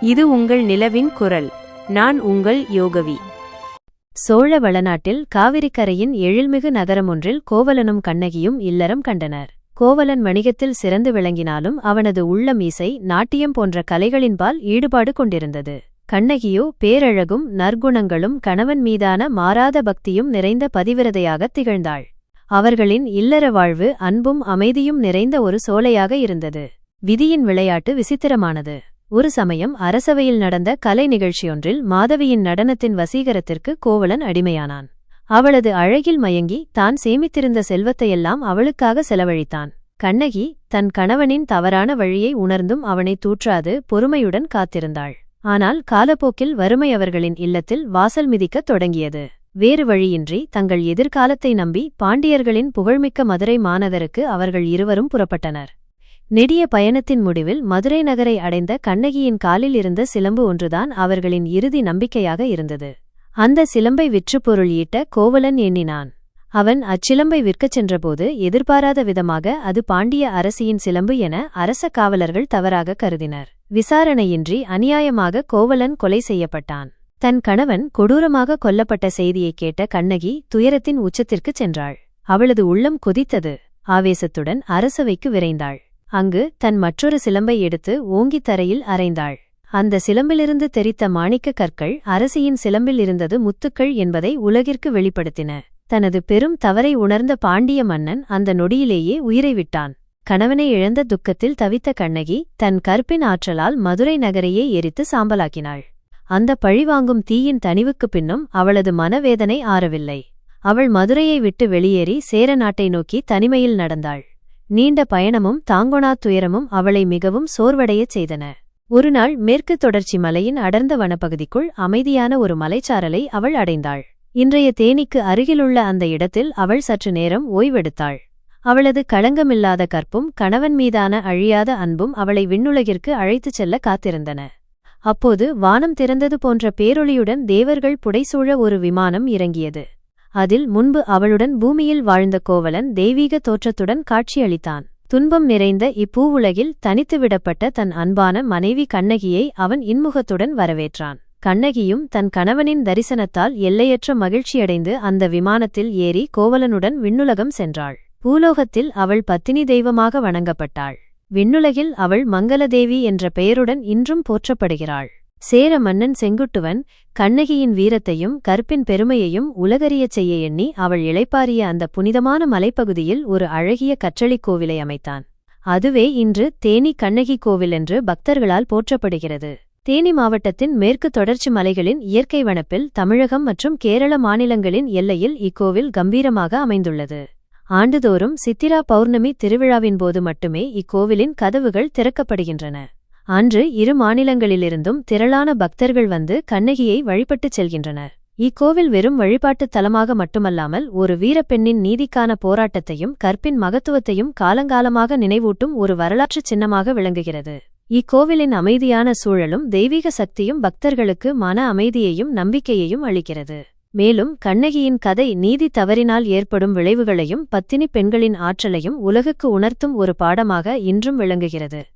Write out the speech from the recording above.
இது உங்கள் நிலவின் குரல். நான் உங்கள் யோகவி. சோழ வளநாட்டில் காவிரிக்கரையின் எழில்மிகு நகரமொன்றில் கோவலனும் கண்ணகியும் இல்லறம் கண்டனர். கோவலன் வணிகத்தில் சிறந்து விளங்கினாலும் அவனது உள்ளம் இசை நாட்டியம் போன்ற கலைகளின்பால் ஈடுபாடு கொண்டிருந்தது. கண்ணகியோ பேரழகும் நற்குணங்களும் கணவன் மீதான மாறாத பக்தியும் நிறைந்த பதிவிரதையாகத் திகழ்ந்தாள். அவர்களின் இல்லற வாழ்வு அன்பும் அமைதியும் நிறைந்த ஒரு சோலையாக இருந்தது. விதியின் விளையாட்டு விசித்திரமானது. ஒரு சமயம் அரசவையில் நடந்த கலை நிகழ்ச்சியொன்றில் மாதவியின் நடனத்தின் வசீகரத்திற்கு கோவலன் அடிமையானான். அவளது அழகில் மயங்கி தான் சேமித்திருந்த செல்வத்தையெல்லாம் அவளுக்காக செலவழித்தான். கண்ணகி தன் கணவனின் தவறான வழியை உணர்ந்தும் அவனை தூற்றாது பொறுமையுடன் காத்திருந்தாள். ஆனால் காலப்போக்கில் வறுமை அவர்களின் இல்லத்தில் வாசல் மிதிக்கத் தொடங்கியது. வேறு வழியின்றி தங்கள் எதிர்காலத்தை நம்பி பாண்டியர்களின் புகழ்மிக்க மதுரை மாநகருக்கு அவர்கள் இருவரும் புறப்பட்டனர். நெடிய பயணத்தின் முடிவில் மதுரை நகரை அடைந்த கண்ணகியின் காலில் இருந்த சிலம்பு ஒன்றுதான் அவர்களின் இறுதி நம்பிக்கையாக இருந்தது. அந்த சிலம்பை விற்று பொருள் ஈட்ட கோவலன் எண்ணினான். அவன் அச்சிலம்பை விற்கச் சென்றபோது எதிர்பாராத விதமாக அது பாண்டிய அரசியின் சிலம்பு என அரச காவலர்கள் தவறாக கருதினர். விசாரணையின்றி அநியாயமாக கோவலன் கொலை செய்யப்பட்டான். தன் கணவன் கொடூரமாக கொல்லப்பட்ட செய்தியைக் கேட்ட கண்ணகி துயரத்தின் உச்சத்திற்குச் சென்றாள். அவளது உள்ளம் கொதித்தது. ஆவேசத்துடன் அரசவைக்கு விரைந்தாள். அங்கு தன் மற்றொரு சிலம்பை எடுத்து ஓங்கித் தரையில் அறைந்தாள் அந்த சிலம்பிலிருந்து தெரித்த மாணிக்க கற்கள் அரசியின் சிலம்பில் இருந்தது முத்துக்கள் என்பதை உலகிற்கு வெளிப்படுத்தின. தனது பெரும் தவறை உணர்ந்த பாண்டிய மன்னன் அந்த நொடியிலேயே உயிரை விட்டான். கணவனை இழந்த துக்கத்தில் தவித்த கண்ணகி தன் கற்பின் ஆற்றலால் மதுரை நகரையே எரித்து சாம்பலாக்கினாள். அந்த பழிவாங்கும் தீயின் தணிவுக்குப் பின்னும் அவளது மனவேதனை ஆறவில்லை. அவள் மதுரையை விட்டு வெளியேறி சேர நாட்டை நோக்கி தனிமையில் நடந்தாள். நீண்ட பயணமும் தாங்கொணா துயரமும் அவளை மிகவும் சோர்வடையச் செய்தன. ஒருநாள் மேற்கு தொடர்ச்சி மலையின் அடர்ந்த வனப்பகுதிக்குள் அமைதியான ஒரு மலைச்சாரலை அவள் அடைந்தாள். இன்றைய தேனிக்கு அருகிலுள்ள அந்த இடத்தில் அவள் சற்று நேரம் ஓய்வெடுத்தாள். அவளது களங்கமில்லாத கற்பும் கணவன் மீதான அழியாத அன்பும் அவளை விண்ணுலகிற்கு அழைத்துச் செல்ல காத்திருந்தன. அப்போது வானம் திறந்தது போன்ற பேரொளியுடன் தேவர்கள் புடைசூழ ஒரு விமானம் இறங்கியது. அதில் முன்பு அவளுடன் பூமியில் வாழ்ந்த கோவலன் தெய்வீக தோற்றத்துடன் காட்சியளித்தான். துன்பம் நிறைந்த இப்பூவுலகில் தனித்து விடப்பட்ட தன் அன்பான மனைவி கண்ணகியை அவன் இன்முகத்துடன் வரவேற்றான். கண்ணகியும் தன் கணவனின் தரிசனத்தால் எல்லையற்ற மகிழ்ச்சியடைந்து அந்த விமானத்தில் ஏறி கோவலனுடன் விண்ணுலகம் சென்றாள். பூலோகத்தில் அவள் பத்தினி தெய்வமாக வணங்கப்பட்டாள். விண்ணுலகில் அவள் மங்களதேவி என்ற பெயருடன் இன்றும் போற்றப்படுகிறாள். சேர மன்னன் செங்குட்டுவன் கண்ணகியின் வீரத்தையும் கற்பின் பெருமையையும் உலகறியச் செய்ய எண்ணி அவள் இளைப்பாரிய அந்த புனிதமான மலைப்பகுதியில் ஒரு அழகிய கற்றளிக் கோவிலை அமைத்தான். அதுவே இன்று தேனி கண்ணகி கோவில் என்று பக்தர்களால் போற்றப்படுகிறது. தேனி மாவட்டத்தின் மேற்கு தொடர்ச்சி மலைகளின் இயற்கை வனப்பில் தமிழகம் மற்றும் கேரள மாநிலங்களின் எல்லையில் இக்கோவில் கம்பீரமாக அமைந்துள்ளது. ஆண்டுதோறும் சித்திரா பௌர்ணமி திருவிழாவின் போது மட்டுமே இக்கோவிலின் கதவுகள் திறக்கப்படுகின்றன. அன்று இரு மாநிலங்களிலிருந்தும் திரளான பக்தர்கள் வந்து கண்ணகியை வழிபட்டுச் செல்கின்றனர். இக்கோவில் வெறும் வழிபாட்டுத் தலமாக மட்டுமல்லாமல் ஒரு வீரப்பெண்ணின் நீதிக்கான போராட்டத்தையும் கற்பின் மகத்துவத்தையும் காலங்காலமாக நினைவூட்டும் ஒரு வரலாற்றுச் சின்னமாக விளங்குகிறது. இக்கோவிலின் அமைதியான சூழலும் தெய்வீக சக்தியும் பக்தர்களுக்கு மன அமைதியையும் நம்பிக்கையையும் அளிக்கிறது. மேலும் கண்ணகியின் கதை நீதி தவறினால் ஏற்படும் விளைவுகளையும் பத்தினி பெண்களின் ஆற்றலையும் உலகுக்கு உணர்த்தும் ஒரு பாடமாக இன்றும் விளங்குகிறது.